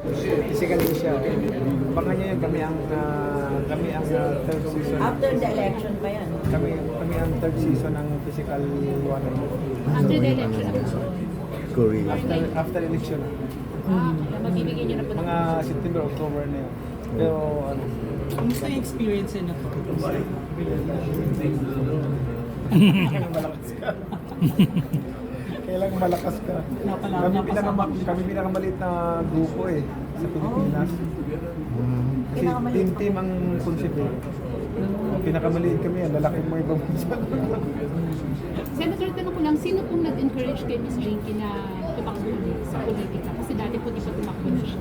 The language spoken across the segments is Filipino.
Physical din siya. Baka niya yun, kami ang, ah, kami ang ah, third season. After the election pa yan. Kami, kami ang third season ng physical one. After the election po. Korea. After, after election. Ah, mabibigyan niyo na po ng Mga September, October na yun. Pero ano, Kumusta yung experience niyo na to? kailangan malakas ka. Kami, napasama pinaka, ko siya. kami pinakamaliit na grupo eh sa Pilipinas. Kasi Pinakamaliit team-team ang concept eh. Pinakamaliit kami, ang lalaki mo ibang bansa. Senator, tanong ko lang, sino pong nag-encourage kay Ms. Jinky na tumakbo ulit sa politika? Kasi dati po di pa tumakbo na siya.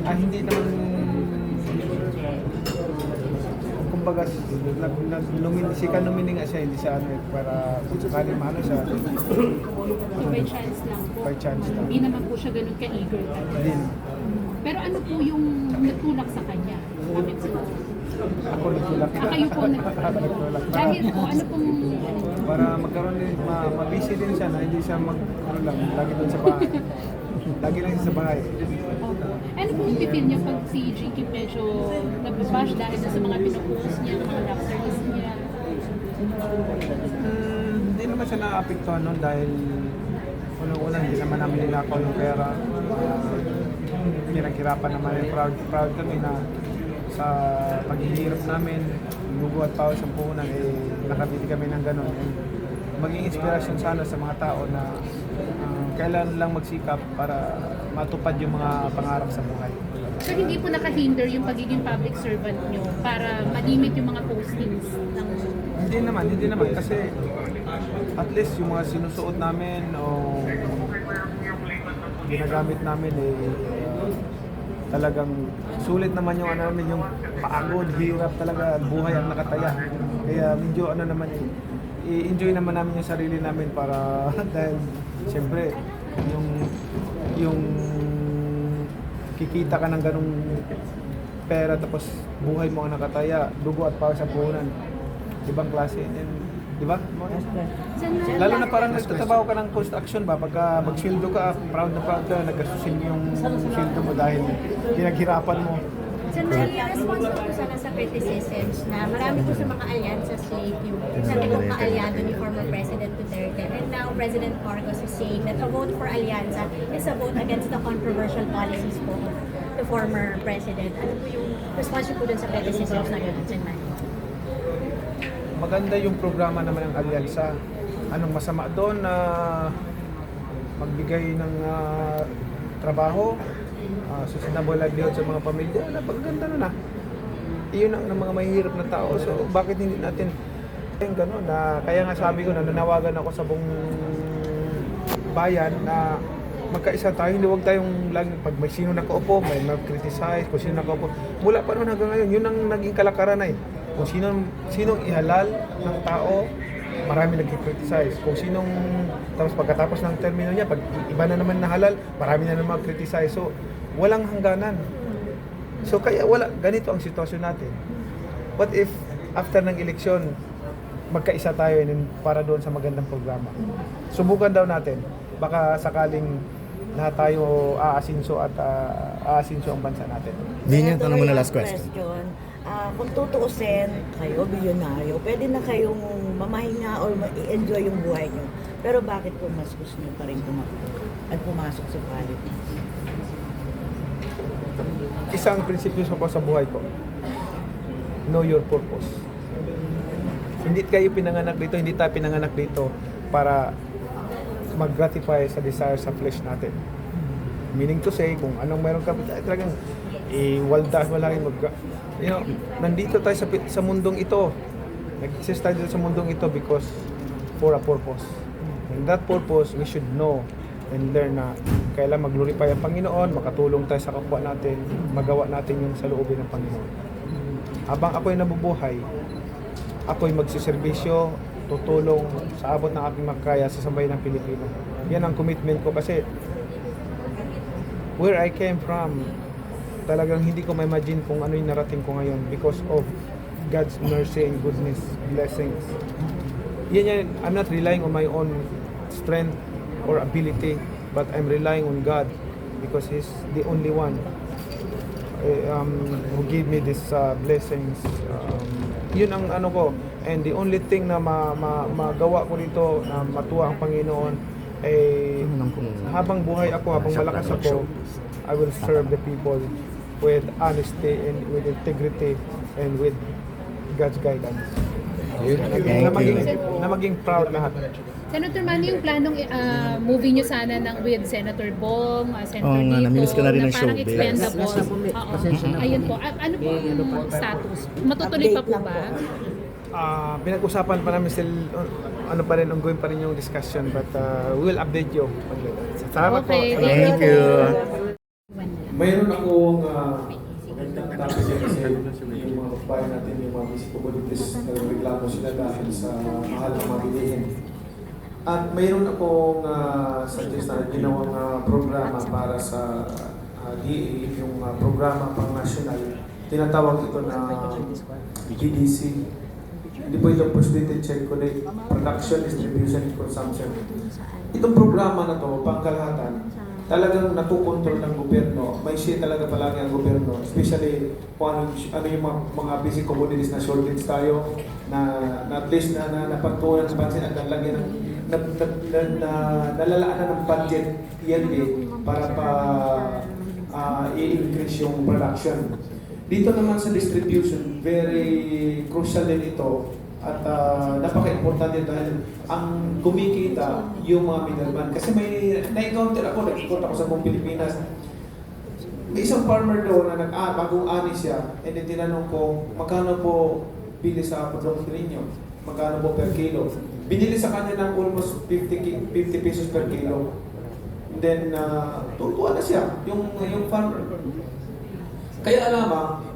ah, hindi naman kumbaga nag, nag nomini, si nomini nga siya hindi siya ano eh, para kung sakali maano siya By chance lang po. by chance lang Hindi naman po siya ganun ka-eager. hindi Pero ano po yung nagtulak sa kanya? Bakit po? ako nagtulak Ah, kayo po nag- nagtulak Dahil po, ano pong... para magkaroon din ma, mabisi din siya na hindi siya mag ano lang lagi doon sa bahay lagi lang siya sa bahay. Ano pong pipil niya pag si Jinky medyo nababash dahil na sa mga pinupost niya, mga service niya? Hmm, hindi naman siya naapektuhan nun dahil unang-una hindi naman namin ninakaw yung pera. Uh, pinaghirapan naman yung proud, proud kami na sa paghihirap namin, lugo at pawis ang puhunan, eh, nakabili kami ng ganun. And maging inspirasyon sana sa mga tao na uh, kailan lang magsikap para matupad yung mga pangarap sa buhay. So hindi po nakahinder yung pagiging public servant niyo para malimit yung mga postings ng... Hindi naman, hindi naman kasi at least yung mga sinusuot namin o ginagamit namin eh uh, talagang sulit naman yung ano namin yung pagod, hirap talaga, buhay ang nakataya. Kaya medyo ano naman eh, i-enjoy naman namin yung sarili namin para dahil siyempre yung yung kikita ka ng ganong pera tapos buhay mo ang nakataya, dugo at pawis sa puhunan. Ibang klase. And, di ba? Lalo na parang nagtatrabaho ka ng construction ba, pagka mag-sweldo ka, proud na proud ka, nagkasusin yung sweldo mo dahil pinaghirapan mo. Sa nai-response ko sana sa criticisms na marami po sa mga alyansas late yung sabi ko kaalyado ni former President Duterte and now President Marcos is saying that a vote for alyansa is a vote against the controversial policies po of the former President. Ano po yung response po dun sa criticisms na yun. Manny? Maganda yung programa naman ng alyansa. Anong masama doon na magbigay ng ah, trabaho, uh, sustainable livelihood sa mga pamilya, napaganda na na. Iyon ang ng mga mahihirap na tao. So, bakit hindi natin yung gano'n na kaya nga sabi ko na nanawagan ako sa buong bayan na magkaisa tayo, hindi huwag tayong lagi pag may sino nakaupo, may mag-criticize, kung sino nakaupo. Mula pa noon hanggang ngayon, yun ang naging kalakaran ay. Kung sino sinong ihalal ng tao, marami nag-criticize. Kung sinong, tapos pagkatapos ng termino niya, pag iba na naman na halal, marami na naman criticize. So, walang hangganan. So, kaya wala, ganito ang sitwasyon natin. What if, after ng eleksyon, magkaisa tayo and para doon sa magandang programa. Subukan daw natin. Baka sakaling lahat tayo aasinso at uh, aasinso ang bansa natin. Hindi niya tanong mo na last question. Ah, kung tutuusin, kayo, bilyonaryo, pwede na kayong mamahinga or ma-enjoy yung buhay nyo. Pero bakit po mas gusto nyo pa rin tumakbo at pumasok sa politics? Isang prinsipyo ko sa buhay ko. Know your purpose. Hindi kayo pinanganak dito, hindi tayo pinanganak dito para mag-gratify sa desire sa flesh natin. Meaning to say, kung anong meron ka, talagang iwalda mo lang mag you know, nandito tayo sa, sa mundong ito. Nag-exist tayo sa mundong ito because for a purpose. And that purpose, we should know and learn na kailan mag-glorify ang Panginoon, makatulong tayo sa kapwa natin, magawa natin yung sa loobin ng Panginoon. Habang ako'y nabubuhay, ako'y magsiservisyo, tutulong sa abot ng aking makaya sa sambayan ng Pilipino. Yan ang commitment ko kasi where I came from, talagang hindi ko ma-imagine kung ano yung narating ko ngayon because of God's mercy and goodness, blessings. Yan yan, I'm not relying on my own strength or ability, but I'm relying on God because he's the only one eh, um, who gave me these uh, blessings. Um, yun ang ano ko. And the only thing na ma, ma, magawa ko dito na matuwa ang Panginoon eh habang buhay ako, habang malakas ako, I will serve the people with honesty and with integrity and with God's guidance. Thank na, maging, you. na maging proud lahat. Senator Manny, yung planong uh, movie nyo sana ng with Senator Bong, uh, Senator Oo nga, Tito, namimiss ko na rin na ng parang showbiz. expendable. Nasa bumi. Oo. Pasensya na po. Ayun po. A- ano po ang status? Matutuloy pa po ba? Ah, pinag-usapan pa namin still uh, ano pa rin ongoing pa rin yung discussion but uh, we will update you. Salamat Okay, po. thank Thank you. Mayroon akong uh, magandang topic yan kasi yung mga babae natin, yung mga municipalities, nagreklamo sila dahil sa mahal na mga bilihin. At mayroon akong uh, suggest na ginawang uh, programa para sa uh, DA, yung uh, programa pang national. Tinatawag ito na PDC. Hindi po ito Prostate Check Connect, Production, Distribution, Consumption. Itong programa na to, pangkalahatan, talagang natukontrol ng gobyerno. May share talaga palagi ang gobyerno. Especially kung ano, ano yung mga, mga basic commodities na shortage tayo, na, na at least na, na napagtuunan sa pansin at nalagyan ng na, na, na, na, nalalaan na ng budget yearly para pa ah, i-increase yung production. Dito naman sa distribution, very crucial din ito at uh, napaka-importante dahil ang kumikita yung mga middleman. Kasi may na-encounter ako, nag-ikot ako sa buong Pilipinas. May isang farmer doon na nag ah, bagong ani siya and then tinanong ko, magkano po bili sa produkto ninyo? Magkano po per kilo? Binili sa kanya ng almost 50, ki- 50 pesos per kilo. And then, uh, tutuwa na siya, yung, yung farmer. Kaya alam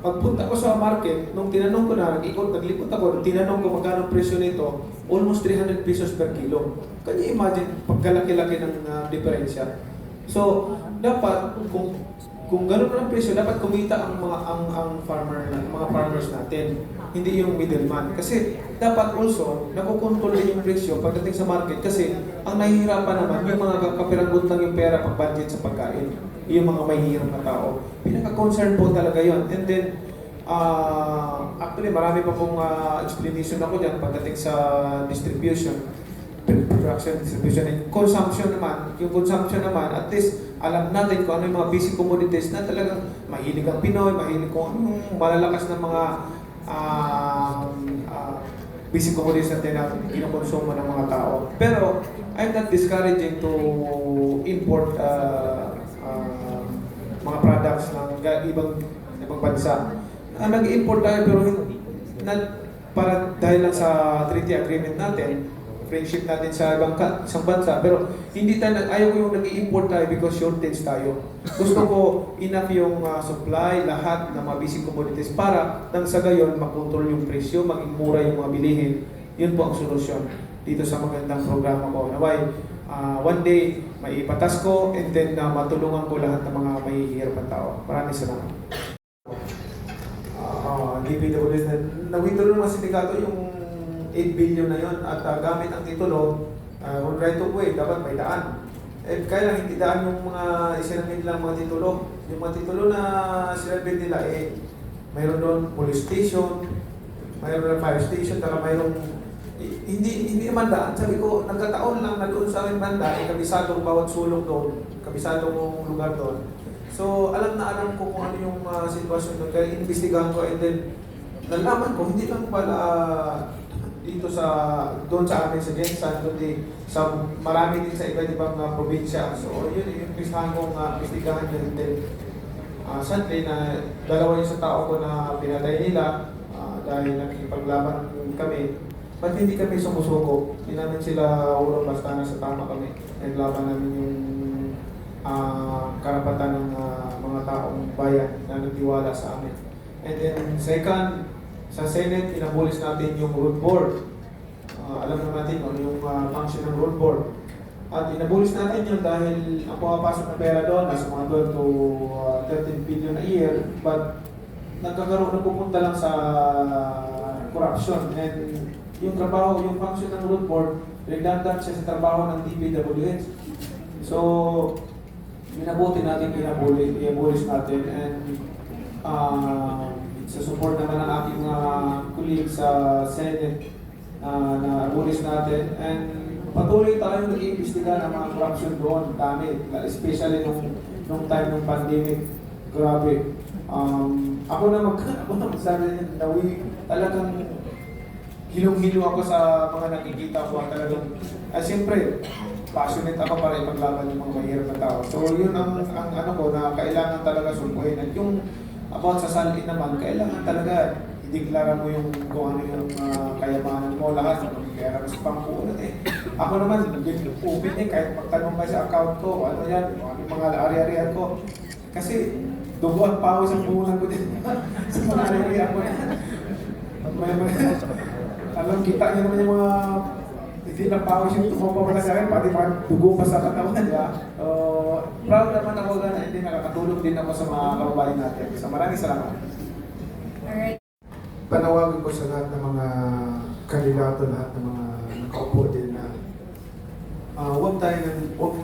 pagpunta ko sa market, nung tinanong ko na, nag-ikot, naglipot ako, tinanong ko magkano presyo nito, almost 300 pesos per kilo. Can you imagine, pagkalaki-laki ng uh, diferensya? So, dapat, kung kung ganun ang presyo, dapat kumita ang mga ang ang farmer na, mga farmers natin, hindi yung middleman. Kasi dapat also nakokontrol din yung presyo pagdating sa market kasi ang nahihirapan naman yung mga kapiranggot lang yung pera pag budget sa pagkain. Yung mga mahihirap na tao. Pinaka-concern po talaga yon. And then ah actually marami pa pong ah, explanation ako diyan pagdating sa distribution production, distribution, and consumption naman, yung consumption naman, at least alam natin kung ano yung mga basic commodities na talagang mahilig ang Pinoy, mahilig kung anong malalakas na mga ah, ah, basic commodities natin na kinukonsumo ng mga tao. Pero, I'm not discouraging to import ah, ah, mga products ng ibang ibang bansa. Ah, nag-import tayo pero na, para dahil lang sa treaty agreement natin, friendship natin sa ibang ka, isang bansa. Pero hindi tayo, nag- ayaw ko yung nag-i-import tayo because shortage tayo. Gusto ko enough yung ah, supply, lahat ng mga basic commodities para nang sa gayon makontrol yung presyo, maging mura yung mga bilihin. Yun po ang solusyon dito sa magandang programa ko. Naway, ah, one day, may ipatas ko and then ah, matulungan ko lahat ng mga mahihirap na tao. Maraming salamat. Ah, DPWS na nawithdraw ng mga sindikato yung 8 billion na yon at ah, gamit ang titulo, uh, right of way, dapat may daan. Eh, kaya lang hindi daan yung mga isinamit lang mga titulo. Yung mga titulo na sinabit nila, eh, mayroon doon police station, mayroon na fire station, saka mayroon eh, hindi hindi naman daan. Sabi ko, nagkataon lang na doon sa aming banda, eh, kabisadong bawat sulok doon, kabisadong lugar doon. So, alam na alam ko kung ano yung uh, sitwasyon doon. Kaya inimbestigahan ko and then nalaman ko, hindi lang pala dito sa doon sa amin sa Gensan, kundi sa marami din sa iba't ibang uh, probinsya. So, yun yung impistahan kong uh, investigahan yun. And then, uh, sadly na dalawa yung sa tao ko na pinatay nila ah, dahil nakikipaglaban kami. Ba't hindi kami sumusuko? Hindi namin sila ulo basta na sa tama kami. Naglaban namin yung ah, karapatan ng ah, mga taong bayan na nagtiwala sa amin. And then second, sa Senate, inabulis natin yung road board. Ah, alam naman natin ano yung ah, function ng road board. At inabulis natin yun dahil ang pumapasok na pera doon, nasa mga 12 to ah, 13 billion a year, but nagkakaroon na pupunta lang sa corruption. And yung trabaho, yung function ng road board, redundant siya sa trabaho ng DPWH. So, minabuti natin, inabuli, inabulis natin and uh, sa support naman ng aking mga colleagues sa Senate uh, na abulis natin and patuloy tayo nag-iimbestiga ng mga corruption doon, dami, especially nung, nung time ng pandemic, grabe. Um, ako na mag, ako na magsabi niya, nawi, talagang hilong-hilo ako sa mga nakikita ko talagang, ah, siyempre, passionate ako para ipaglaban yung mga mahirap na tao. So yun ang, ang ano ko na kailangan talaga sumpuin. At yung about sa salary naman, kailangan talaga ideklara mo yung kung ano yung ah, kayamanan mo lahat. Kaya sa pangkulat eh. Ako naman, open eh, kahit magtanong ka sa account ko, ano yan, ano yung mga ari-arian ko. Kasi dugo ang pawis ang puhunan ko din sa mga ari-arian ko. Alam, kita niyo naman yung mga hindi lang pawis yung tumupapala sa akin, pati mga dugo pa sa katawan, di ba? Uh, proud naman ako na hindi nakakatulog din ako sa mga kababayan natin. So maraming salamat. Alright. Panawagan ko sa lahat ng mga kandidato, lahat ng mga nakaupo din na uh, huwag tayo ng, huwag,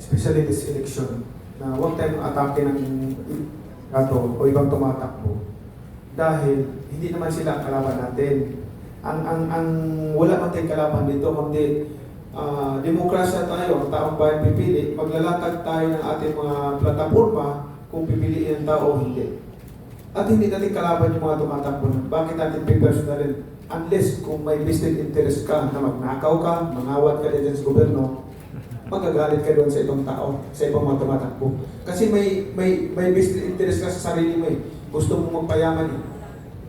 especially this election, na huwag tayo ng atake ng gato o ibang tumatakbo. Dahil hindi naman sila ang kalaban natin. Ang, ang, ang wala tayong kalaban dito, kundi ah, demokrasya tayo, ang taong bayan pipili, maglalatag tayo ng ating mga plataforma kung pipiliin ang tao o hindi. At hindi natin kalaban yung mga tumatakbo. Bakit natin pipersonalin? Unless kung may business interest ka na magnakaw ka, mangawat ka din sa gobyerno, magagalit ka doon sa ibang tao, sa ibang mga tumatakbo. Kasi may may may business interest ka sa sarili mo eh. Gusto mo magpayaman eh.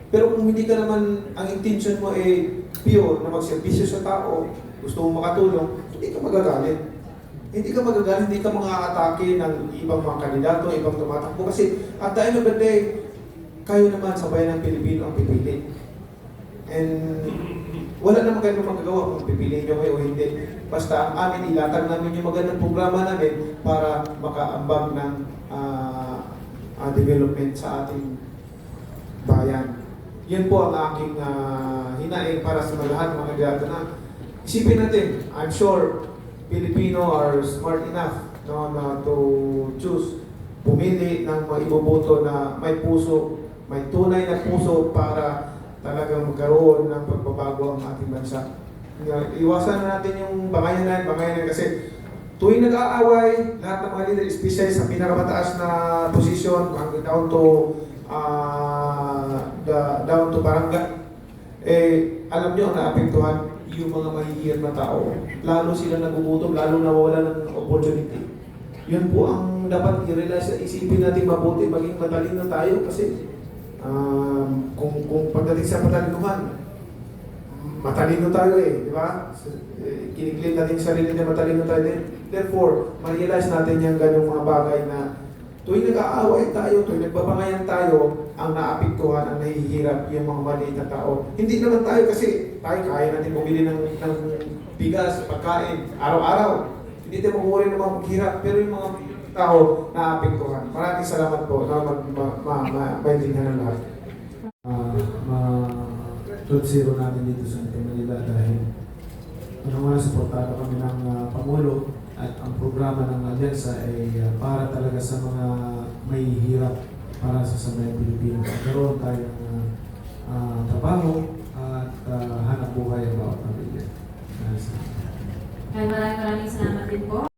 Pero kung hindi ka naman, ang intention mo eh pure na magserbisyo sa tao, gusto mo makatulong, hindi ka magagalit. Hindi ka magagalit, hindi ka mga-atake ng ibang mga kandidato, ibang tumatakbo. Kasi at the end of the day, kayo naman sa bayan ng Pilipino ang pipili. And wala naman kayo magagawa kung pipiliin nyo kayo o hindi. Basta ang amin, ilatag namin yung magandang programa namin para makaambag ng ah, ah, development sa ating bayan. Yan po ang aking uh, hinaing para sa lahat mga kandidato na isipin natin, I'm sure Filipino are smart enough no, na to choose pumili ng mga iboboto na may puso, may tunay na puso para talagang magkaroon ng pagbabago ang ating bansa. Iwasan na natin yung bangayanan, bangayanan kasi tuwing nag-aaway, lahat ng mga leader, especially sa pinakamataas na posisyon, hanggang down to ah, the, down to barangay, eh, alam nyo, naapektuhan yung mga mahihirap na tao. Lalo sila nagugutom, lalo nawawala ng opportunity. Yun po ang dapat i-realize, isipin natin mabuti, maging matalino tayo kasi um, kung, kung pagdating sa matalinuhan, matalino tayo eh, di ba? Eh, Kiniklaim natin yung sarili na matalino tayo din. Therefore, ma-realize natin yung ganyung mga bagay na tuwing nag-aaway tayo, tuwing nagbabangayan tayo, ang naapektuhan, ang nahihirap yung mga maliit na tao. Hindi naman tayo kasi tayo kaya natin bumili ng, ng bigas, pagkain, araw-araw. Hindi tayo makuha ng mga paghirap, pero yung mga tao naapektuhan. Maraming salamat po na mag, ma, ma, ma, maintindihan ng lahat. Uh, ma, truth zero natin dito sa Manila dahil unang-una supportado kami ng ah, Pangulo at ang programa ng Alyansa ay ah, para talaga sa mga may hirap para sa sambayang Pilipino. Magkaroon tayo ng ah, ah, trabaho at ah, hanap buhay ang bawat pamilya. Maraming maraming salamat din po